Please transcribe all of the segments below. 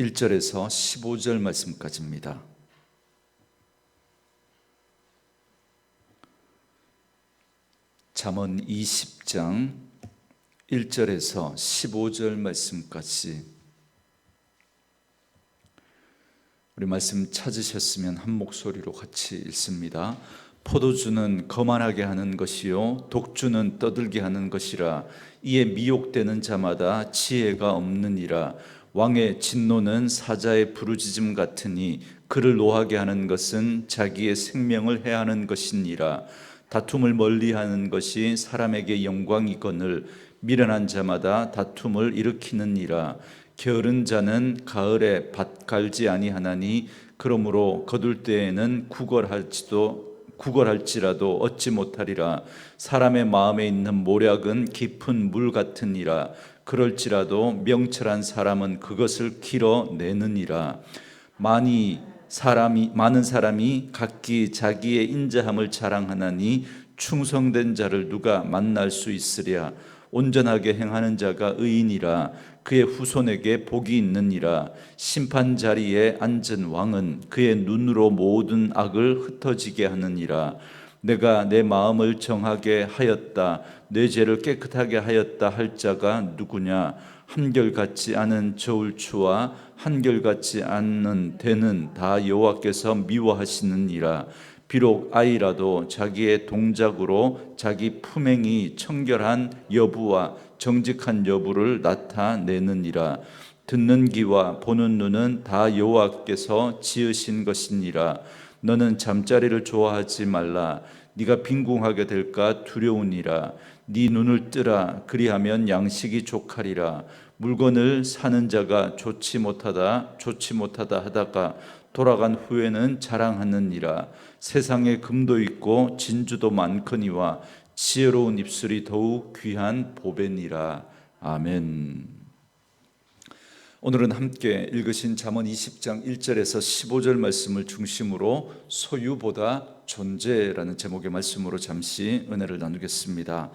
1절에서 15절 말씀까지입니다. 잠언 20장 1절에서 15절 말씀까지 우리 말씀 찾으셨으면 한 목소리로 같이 읽습니다. 포도주는 거만하게 하는 것이요 독주는 떠들게 하는 것이라 이에 미혹되는 자마다 지혜가 없느니라 왕의 진노는 사자의 부르짖음 같으니 그를 노하게 하는 것은 자기의 생명을 해하는 것이니라. 다툼을 멀리하는 것이 사람에게 영광이거늘 미련한 자마다 다툼을 일으키느니라. 게으른 자는 가을에 밭 갈지 아니하나니 그러므로 거둘 때에는 구걸할지도 구걸할지라도 얻지 못하리라. 사람의 마음에 있는 모략은 깊은 물 같으니라 그럴지라도 명철한 사람은 그것을 길어내느니라. 많이 사람이 많은 사람이 각기 자기의 인자함을 자랑하나니 충성된 자를 누가 만날 수 있으랴. 온전하게 행하는 자가 의인이라. 그의 후손에게 복이 있느니라. 심판 자리에 앉은 왕은 그의 눈으로 모든 악을 흩어지게 하느니라. 내가 내 마음을 정하게 하였다 내 죄를 깨끗하게 하였다 할 자가 누구냐? 한결같지 않은 저울추와 한결같지 않는 대는 다 여호와께서 미워하시느니라. 비록 아이라도 자기의 동작으로 자기 품행이 청결한 여부와 정직한 여부를 나타내느니라. 듣는 귀와 보는 눈은 다 여호와께서 지으신 것이니라. 너는 잠자리를 좋아하지 말라 네가 빈궁하게 될까? 두려우니라. 네 눈을 뜨라. 그리하면 양식이 족하리라. 물건을 사는 자가 좋지 못하다 좋지 못하다 하다가 돌아간 후에는 자랑하느니라. 세상에 금도 있고 진주도 많거니와 지혜로운 입술이 더욱 귀한 보배니라. 아멘. 오늘은 함께 읽으신 잠언 20장 1절에서 15절 말씀을 중심으로 소유보다 존재라는 제목의 말씀으로 잠시 은혜를 나누겠습니다.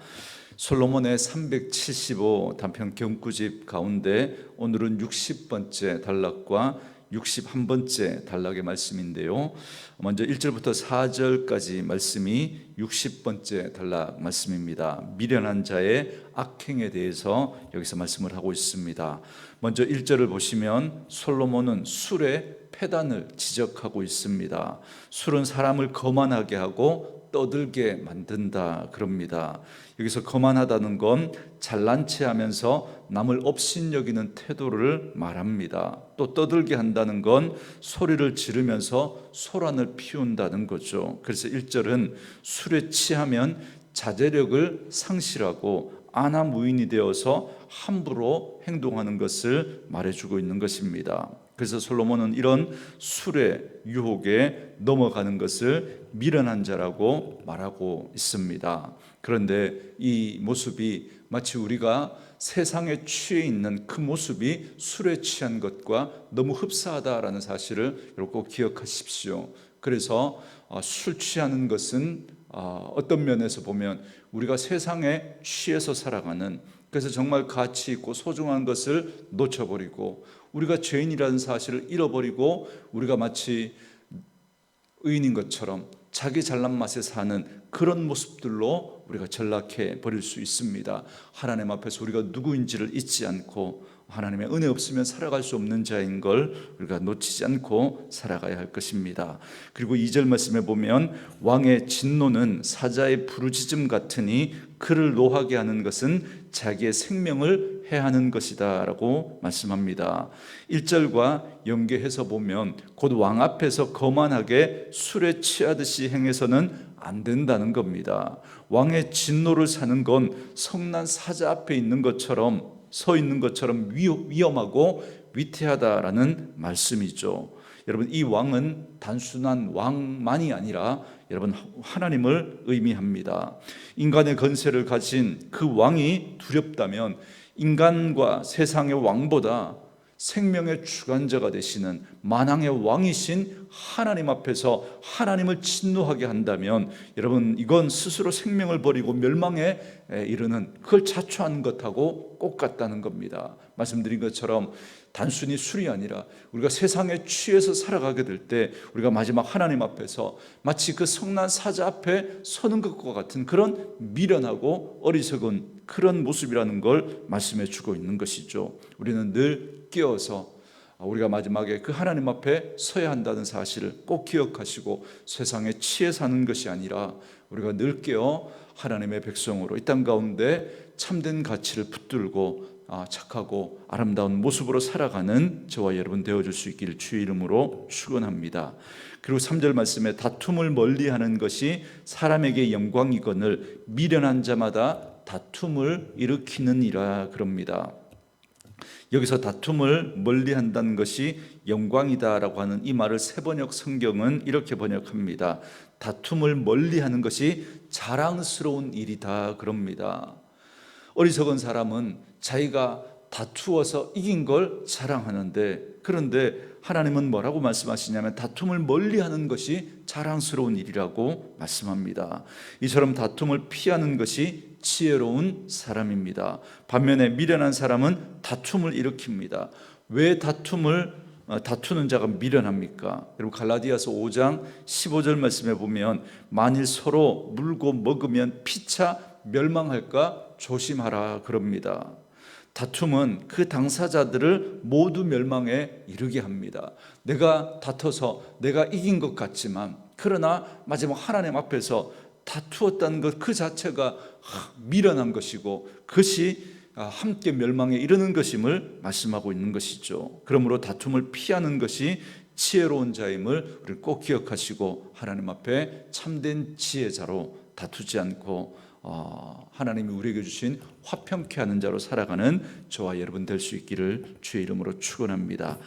솔로몬의 375 단편 경구집 가운데 오늘은 60번째 단락과 61번째 단락의 말씀인데요. 먼저 1절부터 4절까지 말씀이 60번째 단락 말씀입니다. 미련한 자의 악행에 대해서 여기서 말씀을 하고 있습니다. 먼저 1절을 보시면 솔로몬은 술의 폐단을 지적하고 있습니다. 술은 사람을 거만하게 하고 떠들게 만든다 그럽니다. 여기서 거만하다는 건 잘난 체 하면서 남을 업신여기는 태도를 말합니다. 또 떠들게 한다는 건 소리를 지르면서 소란을 피운다는 거죠. 그래서 1절은 술에 취하면 자제력을 상실하고 아나무인이 되어서 함부로 행동하는 것을 말해주고 있는 것입니다. 그래서 솔로몬은 이런 술의 유혹에 넘어가는 것을 미련한 자라고 말하고 있습니다. 그런데 이 모습이 마치 우리가 세상에 취해 있는 그 모습이 술에 취한 것과 너무 흡사하다라는 사실을 꼭 기억하십시오. 그래서 어, 술 취하는 것은 어, 어떤 면에서 보면 우리가 세상에 취해서 살아가는 그래서 정말 가치 있고 소중한 것을 놓쳐버리고 우리가 죄인이라는 사실을 잃어버리고 우리가 마치 의인인 것처럼 자기 잘난 맛에 사는 그런 모습들로 우리가 전락해 버릴 수 있습니다. 하나님 앞에서 우리가 누구인지를 잊지 않고 하나님의 은혜 없으면 살아갈 수 없는 자인 걸 우리가 놓치지 않고 살아가야 할 것입니다. 그리고 2절 말씀에 보면 왕의 진노는 사자의 부르짖음 같으니 그를 노하게 하는 것은 자기의 생명을 해하는 것이다라고 말씀합니다. 1절과 연계해서 보면 곧 왕 앞에서 거만하게 술에 취하듯이 행해서는 안 된다는 겁니다. 왕의 진노를 사는 건 성난 사자 앞에 있는 것처럼 서 있는 것처럼 위험하고 위태하다라는 말씀이죠. 여러분 이 왕은 단순한 왕만이 아니라 여러분 하나님을 의미합니다. 인간의 건세를 가진 그 왕이 두렵다면 인간과 세상의 왕보다 생명의 주관자가 되시는 만왕의 왕이신 하나님 앞에서 하나님을 진노하게 한다면 여러분 이건 스스로 생명을 버리고 멸망에 이르는 그걸 자초하는 것하고 똑같다는 겁니다. 말씀드린 것처럼 단순히 술이 아니라 우리가 세상에 취해서 살아가게 될 때 우리가 마지막 하나님 앞에서 마치 그 성난 사자 앞에 서는 것과 같은 그런 미련하고 어리석은 그런 모습이라는 걸 말씀해 주고 있는 것이죠. 우리는 늘 깨어서 우리가 마지막에 그 하나님 앞에 서야 한다는 사실을 꼭 기억하시고 세상에 취해 사는 것이 아니라 우리가 늘 깨어 하나님의 백성으로 이 땅 가운데 참된 가치를 붙들고 아, 착하고 아름다운 모습으로 살아가는 저와 여러분 되어줄 수 있기를 주의 이름으로 축원합니다. 그리고 3절 말씀에 다툼을 멀리하는 것이 사람에게 영광이거늘 미련한 자마다 다툼을 일으키느니라 그럽니다. 여기서 다툼을 멀리한다는 것이 영광이다라고 하는 이 말을 세번역 성경은 이렇게 번역합니다. 다툼을 멀리하는 것이 자랑스러운 일이다 그럽니다. 어리석은 사람은 자기가 다투어서 이긴 걸 자랑하는데 그런데 하나님은 뭐라고 말씀하시냐면 다툼을 멀리하는 것이 자랑스러운 일이라고 말씀합니다. 이처럼 다툼을 피하는 것이 지혜로운 사람입니다. 반면에 미련한 사람은 다툼을 일으킵니다. 왜 다툼을 어, 다투는 자가 미련합니까? 여러분 갈라디아서 5장 15절 말씀에 보면 만일 서로 물고 먹으면 피차 멸망할까 조심하라 그럽니다. 다툼은 그 당사자들을 모두 멸망에 이르게 합니다. 내가 다퉈서 내가 이긴 것 같지만 그러나 마지막 하나님 앞에서 다투었다는 것 그 자체가 미련한 것이고 그것이 함께 멸망에 이르는 것임을 말씀하고 있는 것이죠. 그러므로 다툼을 피하는 것이 지혜로운 자임을 우리 꼭 기억하시고 하나님 앞에 참된 지혜자로 다투지 않고 어, 하나님이 우리에게 주신 화평케 하는 자로 살아가는 저와 여러분 될 수 있기를 주의 이름으로 축원합니다.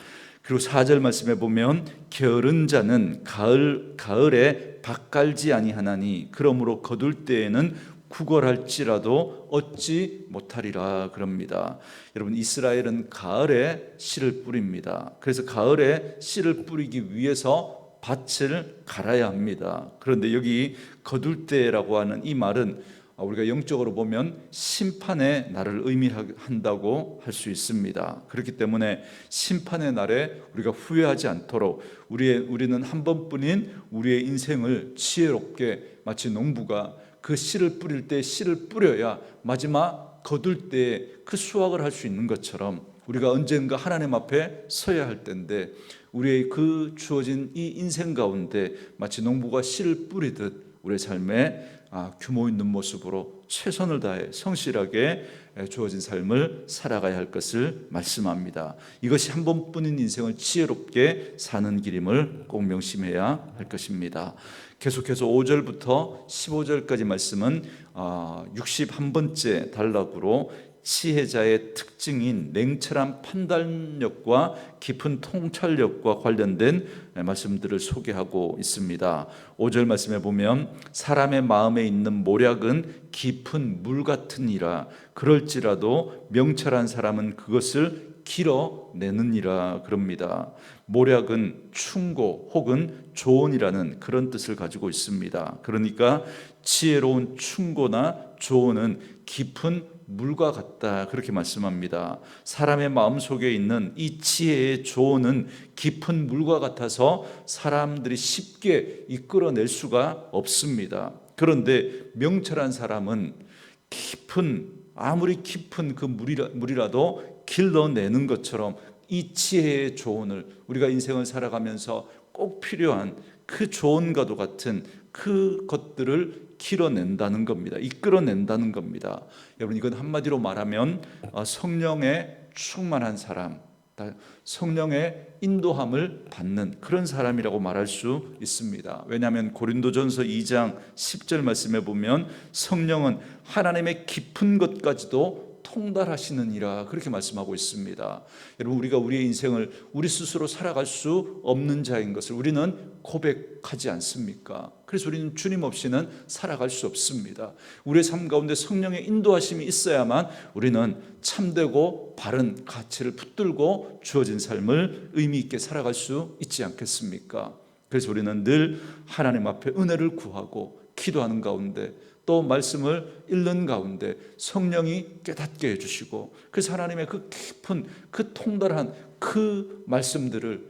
그리고 4절 말씀에 보면 게으른 자는 가을 가을에 밭갈지 아니하나니 그러므로 거둘 때에는 구걸할지라도 얻지 못하리라 그럽니다. 여러분 이스라엘은 가을에 씨를 뿌립니다. 그래서 가을에 씨를 뿌리기 위해서 밭을 갈아야 합니다. 그런데 여기 거둘 때라고 하는 이 말은 아, 우리가 영적으로 보면 심판의 날을 의미한다고 할 수 있습니다. 그렇기 때문에 심판의 날에 우리가 후회하지 않도록 우리의 우리는 한 번뿐인 우리의 인생을 지혜롭게 마치 농부가 그 씨를 뿌릴 때 씨를 뿌려야 마지막 거둘 때 그 수확을 할 수 있는 것처럼 우리가 언젠가 하나님 앞에 서야 할 때인데 우리의 그 주어진 이 인생 가운데 마치 농부가 씨를 뿌리듯 우리의 삶에 아, 규모 있는 모습으로 최선을 다해 성실하게 주어진 삶을 살아가야 할 것을 말씀합니다. 이것이 한 번뿐인 인생을 지혜롭게 사는 길임을 꼭 명심해야 할 것입니다. 계속해서 5절부터 15절까지 말씀은 61번째 아, 단락으로 지혜자의 특징인 냉철한 판단력과 깊은 통찰력과 관련된 말씀들을 소개하고 있습니다. 5절 말씀에 보면 사람의 마음에 있는 모략은 깊은 물 같으니라 그럴지라도 명철한 사람은 그것을 길어내느니라 그럽니다. 모략은 충고 혹은 조언이라는 그런 뜻을 가지고 있습니다. 그러니까 지혜로운 충고나 조언은 깊은 물과 같다 그렇게 말씀합니다. 사람의 마음 속에 있는 이 지혜의 조언은 깊은 물과 같아서 사람들이 쉽게 이끌어낼 수가 없습니다. 그런데 명철한 사람은 깊은 아무리 깊은 그 물이라, 물이라도 길러내는 것처럼 이 지혜의 조언을 우리가 인생을 살아가면서 꼭 필요한 그 조언과도 같은 그 것들을 길어낸다는 겁니다. 이끌어낸다는 겁니다. 여러분 이건 한마디로 말하면 어, 성령의 충만한 사람, 성령의 인도함을 받는 그런 사람이라고 말할 수 있습니다. 왜냐하면 고린도전서 2장 10절 말씀에 보면 성령은 하나님의 깊은 것까지도 통달하시느니라 그렇게 말씀하고 있습니다. 여러분 우리가 우리의 인생을 우리 스스로 살아갈 수 없는 자인 것을 우리는 고백하지 않습니까? 그래서 우리는 주님 없이는 살아갈 수 없습니다. 우리의 삶 가운데 성령의 인도하심이 있어야만 우리는 참되고 바른 가치를 붙들고 주어진 삶을 의미 있게 살아갈 수 있지 않겠습니까? 그래서 우리는 늘 하나님 앞에 은혜를 구하고 기도하는 가운데 또 말씀을 읽는 가운데 성령이 깨닫게 해주시고 그래서 하나님의 그 깊은 그 통달한 그 말씀들을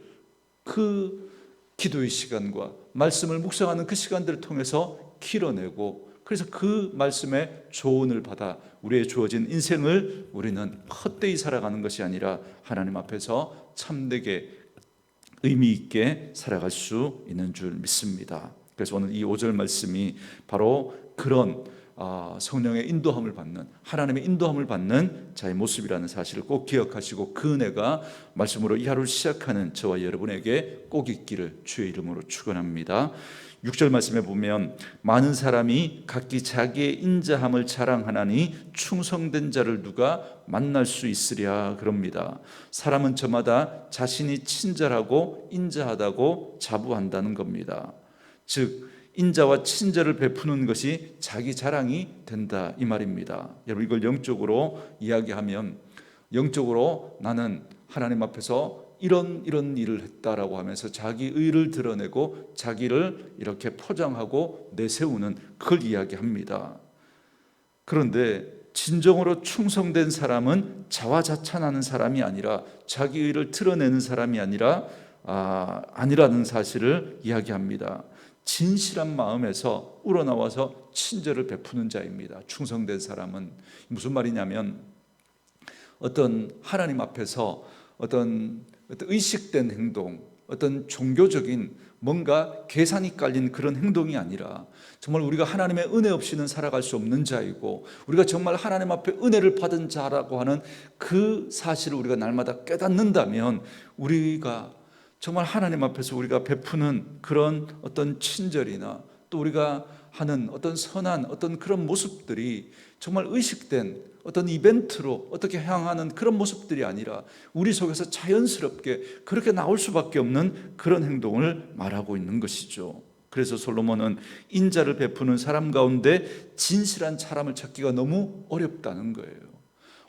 그 기도의 시간과 말씀을 묵상하는 그 시간들을 통해서 길어내고 그래서 그 말씀의 조언을 받아 우리의 주어진 인생을 우리는 헛되이 살아가는 것이 아니라 하나님 앞에서 참되게 의미 있게 살아갈 수 있는 줄 믿습니다. 그래서 오늘 이 5절 말씀이 바로 그런 아, 성령의 인도함을 받는 하나님의 인도함을 받는 자의 모습이라는 사실을 꼭 기억하시고 그 은혜가 말씀으로 이 하루를 시작하는 저와 여러분에게 꼭 있기를 주의 이름으로 축원합니다. 6절 말씀에 보면 많은 사람이 각기 자기의 인자함을 자랑하나니 충성된 자를 누가 만날 수 있으랴 그럽니다. 사람은 저마다 자신이 친절하고 인자하다고 자부한다는 겁니다. 즉 인자와 친절을 베푸는 것이 자기 자랑이 된다 이 말입니다. 여러분 이걸 영적으로 이야기하면 영적으로 나는 하나님 앞에서 이런 이런 일을 했다라고 하면서 자기 의를 드러내고 자기를 이렇게 포장하고 내세우는 그걸 이야기합니다. 그런데 진정으로 충성된 사람은 자화자찬하는 사람이 아니라 자기 의를 드러내는 사람이 아니라 아, 아니라는 사실을 이야기합니다. 진실한 마음에서 우러나와서 친절을 베푸는 자입니다. 충성된 사람은 무슨 말이냐면 어떤 하나님 앞에서 어떤, 어떤 의식된 행동, 어떤 종교적인 뭔가 계산이 깔린 그런 행동이 아니라 정말 우리가 하나님의 은혜 없이는 살아갈 수 없는 자이고 우리가 정말 하나님 앞에 은혜를 받은 자라고 하는 그 사실을 우리가 날마다 깨닫는다면 우리가 정말 하나님 앞에서 우리가 베푸는 그런 어떤 친절이나 또 우리가 하는 어떤 선한 어떤 그런 모습들이 정말 의식된 어떤 이벤트로 어떻게 향하는 그런 모습들이 아니라 우리 속에서 자연스럽게 그렇게 나올 수밖에 없는 그런 행동을 말하고 있는 것이죠. 그래서 솔로몬은 인자를 베푸는 사람 가운데 진실한 사람을 찾기가 너무 어렵다는 거예요.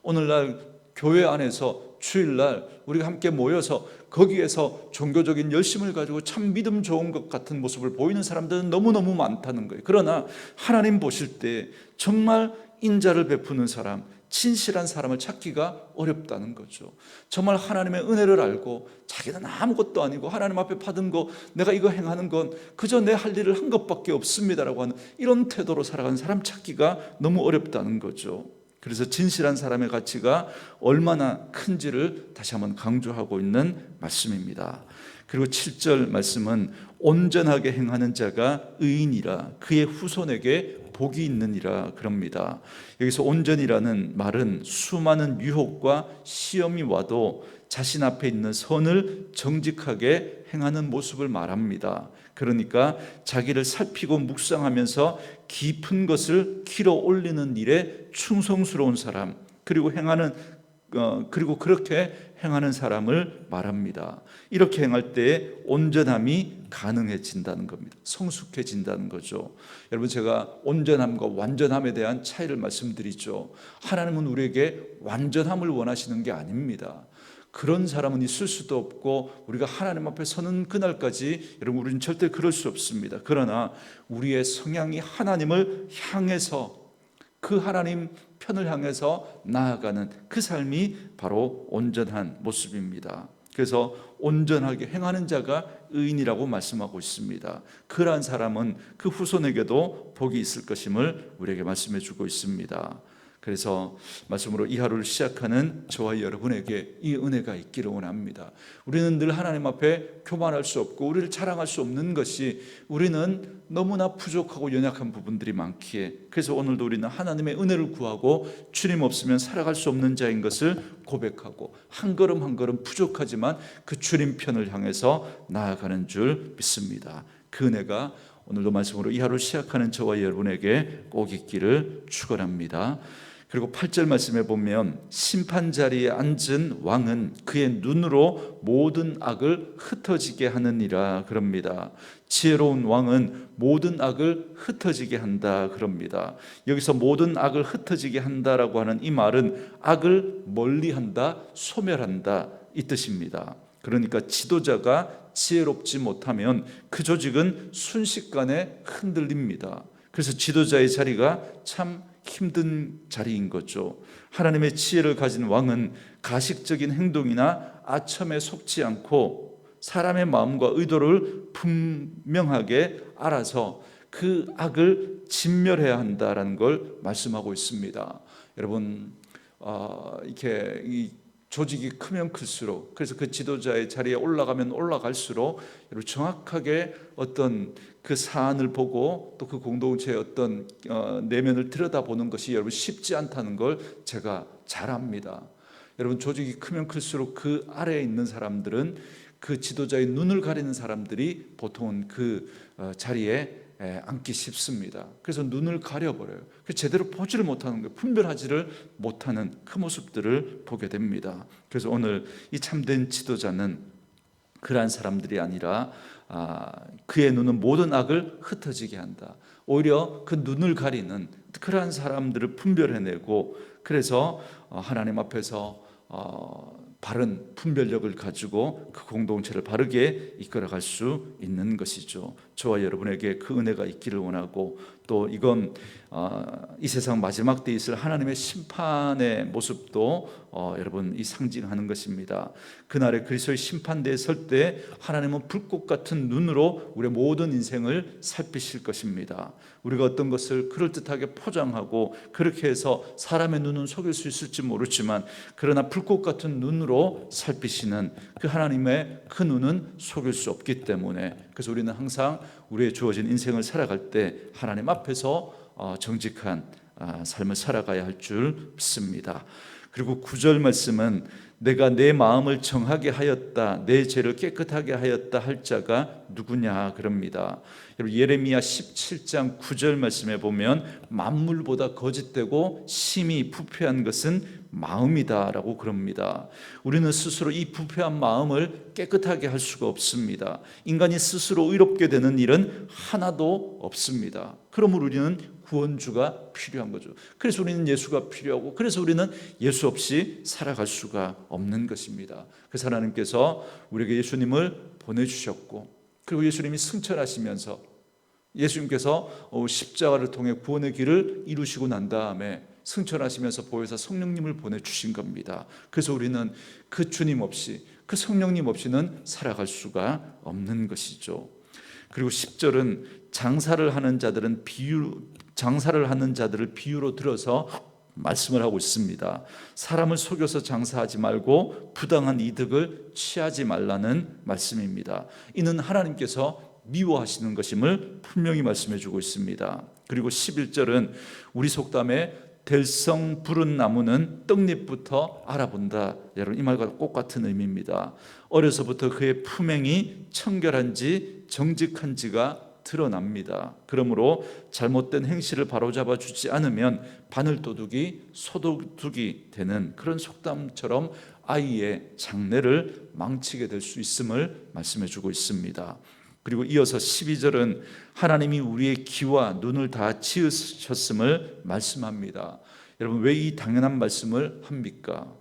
오늘날 교회 안에서 주일날 우리가 함께 모여서 거기에서 종교적인 열심을 가지고 참 믿음 좋은 것 같은 모습을 보이는 사람들은 너무너무 많다는 거예요. 그러나 하나님 보실 때 정말 인자를 베푸는 사람, 진실한 사람을 찾기가 어렵다는 거죠. 정말 하나님의 은혜를 알고 자기는 아무것도 아니고 하나님 앞에 받은 거 내가 이거 행하는 건 그저 내 할 일을 한 것밖에 없습니다라고 하는 이런 태도로 살아가는 사람 찾기가 너무 어렵다는 거죠. 그래서 진실한 사람의 가치가 얼마나 큰지를 다시 한번 강조하고 있는 말씀입니다. 그리고 7절 말씀은 온전하게 행하는 자가 의인이라 그의 후손에게 복이 있느니라 그럽니다. 여기서 온전이라는 말은 수많은 유혹과 시험이 와도 자신 앞에 있는 선을 정직하게 행하는 모습을 말합니다. 그러니까 자기를 살피고 묵상하면서 깊은 것을 길어 올리는 일에 충성스러운 사람 그리고 행하는 어, 그리고 그렇게 행하는 사람을 말합니다. 이렇게 행할 때 온전함이 가능해진다는 겁니다. 성숙해진다는 거죠. 여러분 제가 온전함과 완전함에 대한 차이를 말씀드리죠. 하나님은 우리에게 완전함을 원하시는 게 아닙니다. 그런 사람은 있을 수도 없고 우리가 하나님 앞에 서는 그날까지 여러분 우리는 절대 그럴 수 없습니다. 그러나 우리의 성향이 하나님을 향해서 그 하나님 편을 향해서 나아가는 그 삶이 바로 온전한 모습입니다. 그래서 온전하게 행하는 자가 의인이라고 말씀하고 있습니다. 그러한 사람은 그 후손에게도 복이 있을 것임을 우리에게 말씀해 주고 있습니다. 그래서 말씀으로 이 하루를 시작하는 저와 여러분에게 이 은혜가 있기를 원합니다. 우리는 늘 하나님 앞에 교만할 수 없고 우리를 자랑할 수 없는 것이 우리는 너무나 부족하고 연약한 부분들이 많기에 그래서 오늘도 우리는 하나님의 은혜를 구하고 주님 없으면 살아갈 수 없는 자인 것을 고백하고 한 걸음 한 걸음 부족하지만 그 주님 편을 향해서 나아가는 줄 믿습니다. 그 은혜가 오늘도 말씀으로 이 하루 시작하는 저와 여러분에게 꼭 있기를 축원합니다. 그리고 8절 말씀에 보면 심판 자리에 앉은 왕은 그의 눈으로 모든 악을 흩어지게 하느니라 그럽니다. 지혜로운 왕은 모든 악을 흩어지게 한다 그럽니다. 여기서 모든 악을 흩어지게 한다라고 하는 이 말은 악을 멀리한다, 소멸한다 이 뜻입니다. 그러니까 지도자가 지혜롭지 못하면 그 조직은 순식간에 흔들립니다. 그래서 지도자의 자리가 참 힘든 자리인 거죠. 하나님의 지혜를 가진 왕은 가식적인 행동이나 아첨에 속지 않고 사람의 마음과 의도를 분명하게 알아서 그 악을 진멸해야 한다라는 걸 말씀하고 있습니다. 여러분 어, 이렇게 이 조직이 크면 클수록 그래서 그 지도자의 자리에 올라가면 올라갈수록 여러분 정확하게 어떤 그 사안을 보고 또 그 공동체의 어떤 어, 내면을 들여다보는 것이 여러분 쉽지 않다는 걸 제가 잘 압니다. 여러분 조직이 크면 클수록 그 아래에 있는 사람들은 그 지도자의 눈을 가리는 사람들이 보통은 그 어, 자리에 에, 앉기 쉽습니다. 그래서 눈을 가려버려요. 그 제대로 보지를 못하는 거예요. 분별하지를 못하는 그 모습들을 보게 됩니다. 그래서 오늘 이 참된 지도자는 그러한 사람들이 아니라 아, 그의 눈은 모든 악을 흩어지게 한다. 오히려 그 눈을 가리는 그러한 사람들을 분별해내고 그래서 어, 하나님 앞에서 어, 바른 분별력을 가지고 그 공동체를 바르게 이끌어갈 수 있는 것이죠. 저와 여러분에게 그 은혜가 있기를 원하고 또 이건 어, 이 세상 마지막 때 있을 하나님의 심판의 모습도 어, 여러분 이 상징하는 것입니다. 그날에 그리스도의 심판대에 설 때 하나님은 불꽃 같은 눈으로 우리의 모든 인생을 살피실 것입니다. 우리가 어떤 것을 그럴듯하게 포장하고 그렇게 해서 사람의 눈은 속일 수 있을지 모르지만 그러나 불꽃 같은 눈으로 살피시는 그 하나님의 그 눈은 속일 수 없기 때문에 그래서 우리는 항상 우리의 주어진 인생을 살아갈 때 하나님 앞에서 어, 정직한 아, 삶을 살아가야 할 줄 믿습니다. 그리고 구절 말씀은 내가 내 마음을 정하게 하였다, 내 죄를 깨끗하게 하였다 할 자가 누구냐 그럽니다. 여러분 예레미야 17장 9절 말씀에 보면 만물보다 거짓되고 심히 부패한 것은 마음이다라고 그럽니다. 우리는 스스로 이 부패한 마음을 깨끗하게 할 수가 없습니다. 인간이 스스로 의롭게 되는 일은 하나도 없습니다. 그러므로 우리는 구원주가 필요한 거죠. 그래서 우리는 예수가 필요하고 그래서 우리는 예수 없이 살아갈 수가 없는 것입니다. 그래서 하나님께서 우리에게 예수님을 보내주셨고 그리고 예수님이 승천하시면서 예수님께서 어, 십자가를 통해 구원의 길을 이루시고 난 다음에 승천하시면서 보혜사 성령님을 보내주신 겁니다. 그래서 우리는 그 주님 없이 그 성령님 없이는 살아갈 수가 없는 것이죠. 그리고 10절은 장사를 하는 자들은 비유 장사를 하는 자들을 비유로 들어서 말씀을 하고 있습니다. 사람을 속여서 장사하지 말고 부당한 이득을 취하지 말라는 말씀입니다. 이는 하나님께서 미워하시는 것임을 분명히 말씀해 주고 있습니다. 그리고 11절은 우리 속담에 될성 부른 나무는 떡잎부터 알아본다. 여러분 이 말과 똑같은 의미입니다. 어려서부터 그의 품행이 청결한지 정직한지가 드러납니다. 그러므로 잘못된 행실을 바로잡아 주지 않으면 바늘도둑이 소도둑이 되는 그런 속담처럼 아이의 장래를 망치게 될 수 있음을 말씀해 주고 있습니다. 그리고 이어서 12절은 하나님이 우리의 귀와 눈을 다 지으셨음을 말씀합니다. 여러분 왜 이 당연한 말씀을 합니까?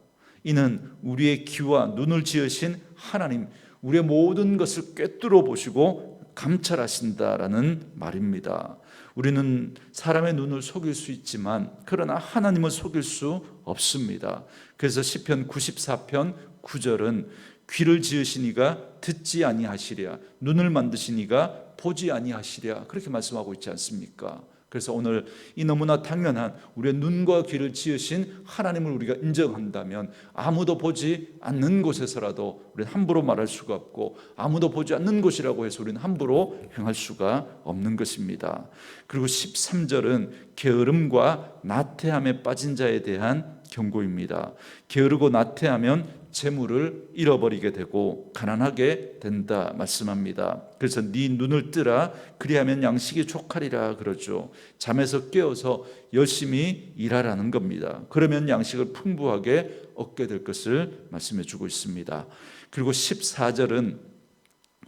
이는 우리의 귀와 눈을 지으신 하나님, 우리의 모든 것을 꿰뚫어 보시고 감찰하신다라는 말입니다. 우리는 사람의 눈을 속일 수 있지만 그러나 하나님을 속일 수 없습니다. 그래서 시편 94편 9절은 귀를 지으시니가 듣지 아니하시랴 눈을 만드시니가 보지 아니하시랴 그렇게 말씀하고 있지 않습니까? 그래서 오늘 이 너무나 당연한 우리의 눈과 귀를 지으신 하나님을 우리가 인정한다면 아무도 보지 않는 곳에서라도 우리는 함부로 말할 수가 없고 아무도 보지 않는 곳이라고 해서 우리는 함부로 행할 수가 없는 것입니다. 그리고 13절은 게으름과 나태함에 빠진 자에 대한 경고입니다. 게으르고 나태하면 재물을 잃어버리게 되고 가난하게 된다 말씀합니다. 그래서 네 눈을 뜨라 그리하면 양식이 족하리라 그러죠. 잠에서 깨어서 열심히 일하라는 겁니다. 그러면 양식을 풍부하게 얻게 될 것을 말씀해 주고 있습니다. 그리고 14절은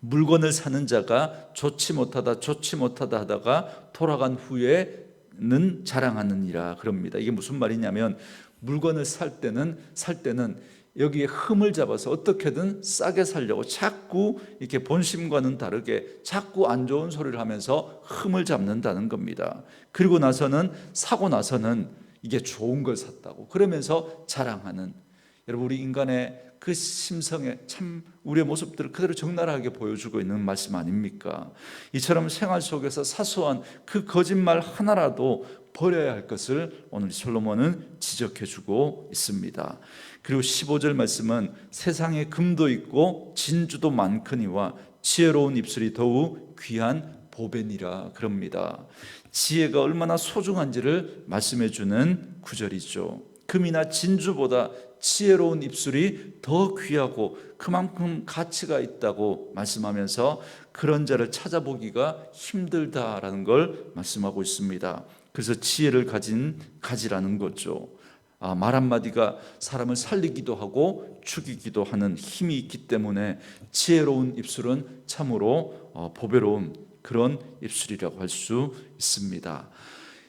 물건을 사는 자가 좋지 못하다 좋지 못하다 하다가 돌아간 후에는 자랑하느니라 그럽니다. 이게 무슨 말이냐면 물건을 살 때는 살 때는 여기에 흠을 잡아서 어떻게든 싸게 살려고 자꾸 이렇게 본심과는 다르게 자꾸 안 좋은 소리를 하면서 흠을 잡는다는 겁니다. 그리고 나서는 사고 나서는 이게 좋은 걸 샀다고 그러면서 자랑하는 여러분 우리 인간의 그 심성에 참 우리의 모습들을 그대로 적나라하게 보여주고 있는 말씀 아닙니까? 이처럼 생활 속에서 사소한 그 거짓말 하나라도 버려야 할 것을 오늘 솔로몬은 지적해 주고 있습니다. 그리고 15절 말씀은 세상에 금도 있고 진주도 많거니와 지혜로운 입술이 더욱 귀한 보배니라 그럽니다. 지혜가 얼마나 소중한지를 말씀해 주는 구절이죠. 금이나 진주보다 지혜로운 입술이 더 귀하고 그만큼 가치가 있다고 말씀하면서 그런 자를 찾아보기가 힘들다라는 걸 말씀하고 있습니다. 그래서 지혜를 가진 가지라는 거죠. 아, 말 한마디가 사람을 살리기도 하고 죽이기도 하는 힘이 있기 때문에 지혜로운 입술은 참으로 어, 보배로운 그런 입술이라고 할 수 있습니다.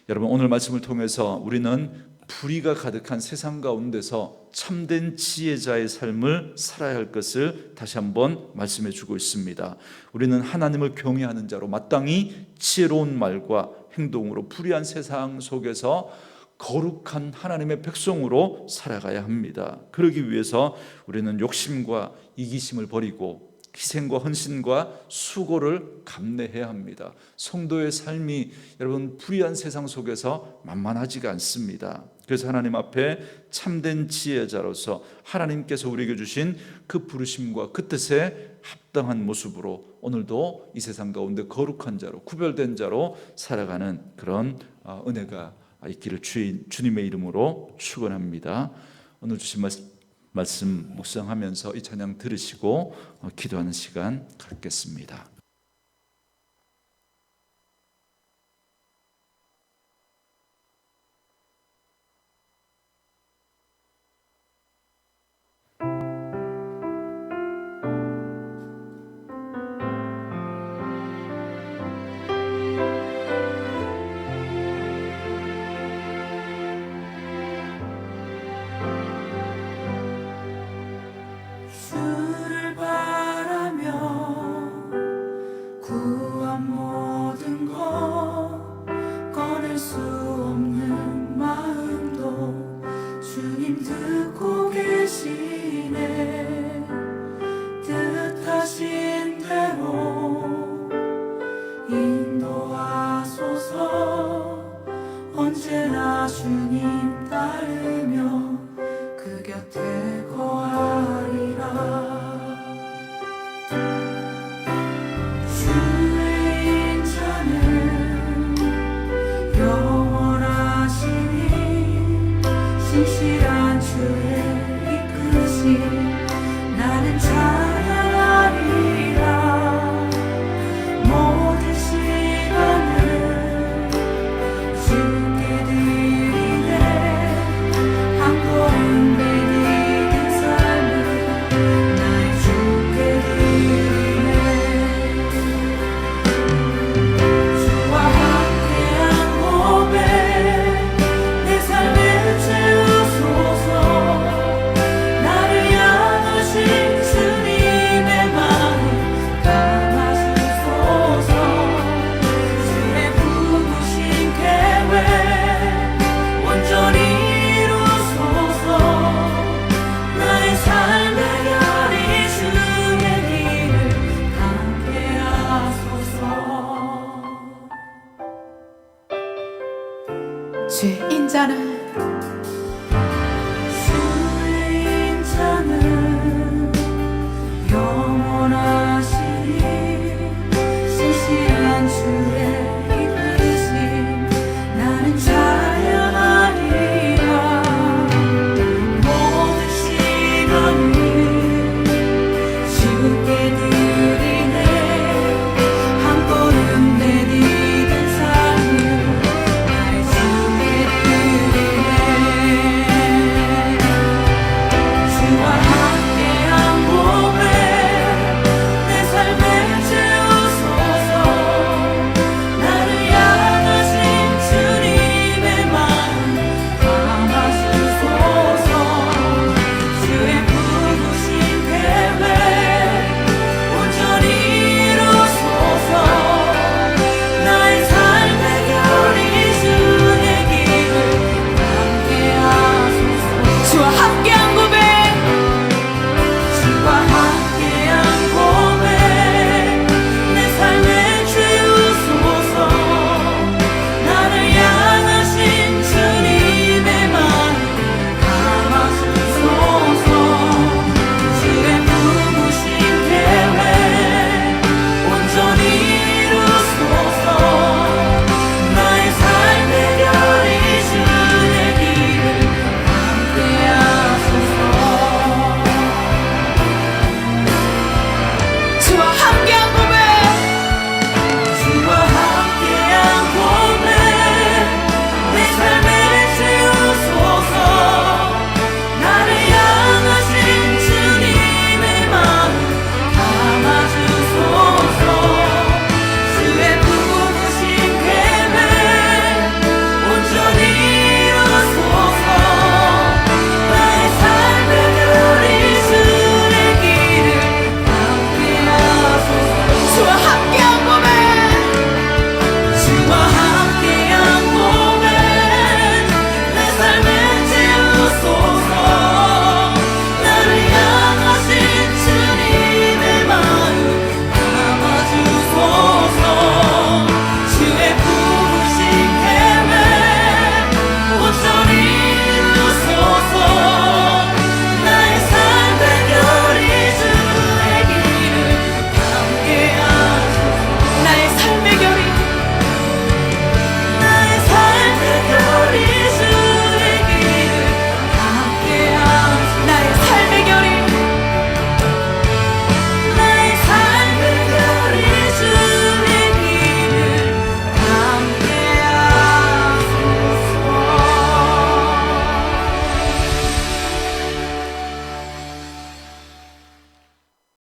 여러분 오늘 말씀을 통해서 우리는 불의가 가득한 세상 가운데서 참된 지혜자의 삶을 살아야 할 것을 다시 한번 말씀해 주고 있습니다. 우리는 하나님을 경외하는 자로 마땅히 지혜로운 말과 행동으로 불의한 세상 속에서 거룩한 하나님의 백성으로 살아가야 합니다. 그러기 위해서 우리는 욕심과 이기심을 버리고 희생과 헌신과 수고를 감내해야 합니다. 성도의 삶이 여러분 불의한 세상 속에서 만만하지가 않습니다. 그래서 하나님 앞에 참된 지혜자로서 하나님께서 우리에게 주신 그 부르심과 그 뜻에 합당한 모습으로 오늘도 이 세상 가운데 거룩한 자로 구별된 자로 살아가는 그런 어, 은혜가 있기를 주님의 이름으로 축원합니다. 오늘 주신 말씀, 말씀 묵상하면서 이 찬양 들으시고 어, 기도하는 시간 갖겠습니다. 주님 따르